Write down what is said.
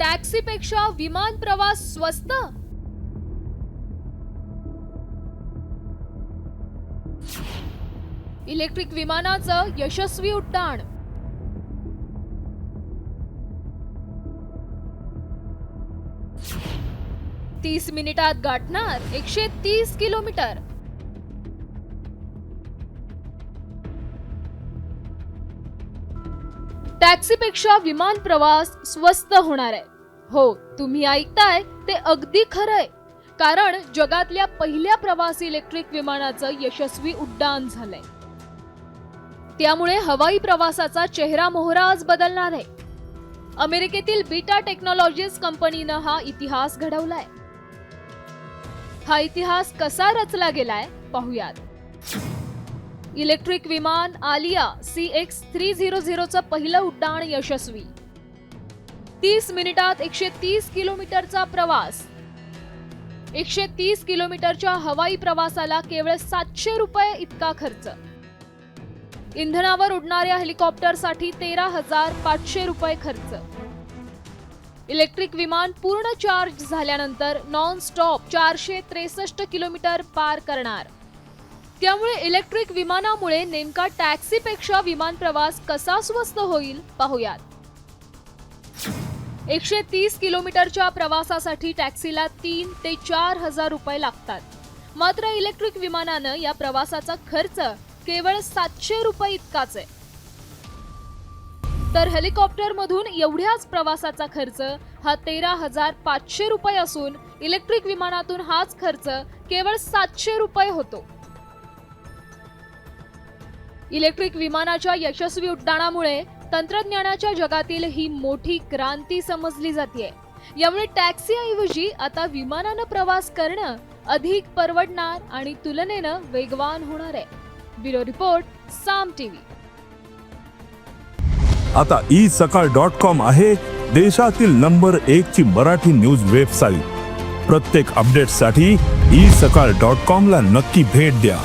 टॅक्सीपेक्षा विमान प्रवास स्वस्त? इलेक्ट्रिक विमानाचं यशस्वी उड्डाण. तीस मिनिटात गाठणार एकशे तीस किलोमीटर. टॅक्सीपेक्षा विमान प्रवास स्वस्त होणार आहे. हो तुम्ही ऐकताय ते अगदी खरं आहे. कारण जगातल्या पहिल्या प्रवासी इलेक्ट्रिक विमानाचं यशस्वी उड्डाण झालंय. त्यामुळे हवाई प्रवासाचा चेहरा मोहरा आज बदलणार आहे. अमेरिकेतील बीटा टेक्नॉलॉजीज कंपनीनं हा इतिहास घडवलाय. हा इतिहास कसा रचला गेलाय पाहूयात. इलेक्ट्रिक विमान Alia C X three zero झिरोचं पहिलं उड्डाण यशस्वी. तीस मिनिटात एकशे तीस किलोमीटरचा प्रवास. एकशे तीस किलोमीटरच्या हवाई प्रवासाला केवळ सातशे रुपये इतका खर्च. इंधनावर उडणाऱ्या हेलिकॉप्टरसाठी तेरा हजार पाचशे रुपये खर्च. इलेक्ट्रिक विमान पूर्ण चार्ज झाल्यानंतर नॉन स्टॉप चारशे त्रेसष्ट किलोमीटर पार करणार. त्यामुळे इलेक्ट्रिक विमानामुळे नेमका टॅक्सीपेक्षा विमान प्रवास कसा स्वस्त होईल पाहूयात. एकशे तीस किलोमीटरच्या प्रवासासाठी टॅक्सीला तीन ते चार हजार रुपये लागतात. मात्र इलेक्ट्रिक विमानानं या प्रवासाचा खर्च केवळ सातशे रुपये इतकाच आहे. तर हेलिकॉप्टरमधून एवढ्याच प्रवासाचा खर्च हा तेरा हजार पाचशे रुपये असून इलेक्ट्रिक विमानातून हाच खर्च केवळ सातशे रुपये होतो. इलेक्ट्रिक विमानाच्या यशस्वी उड्डाणामुळे तंत्रज्ञानाच्या जगातील ही मोठी क्रांती समजली जाते यामुळे टॅक्सीऐवजी आता विमानानं प्रवास करणं अधिक परवडणार आणि तुलनेनं वेगवान होणार आहे. Bureau report Saam TV. आता ई सकाळ डॉट कॉम आहे देशातील नंबर एक ची मराठी न्यूज वेबसाईट. प्रत्येक अपडेटसाठी ई सकाळ डॉट कॉम ला नक्की भेट द्या.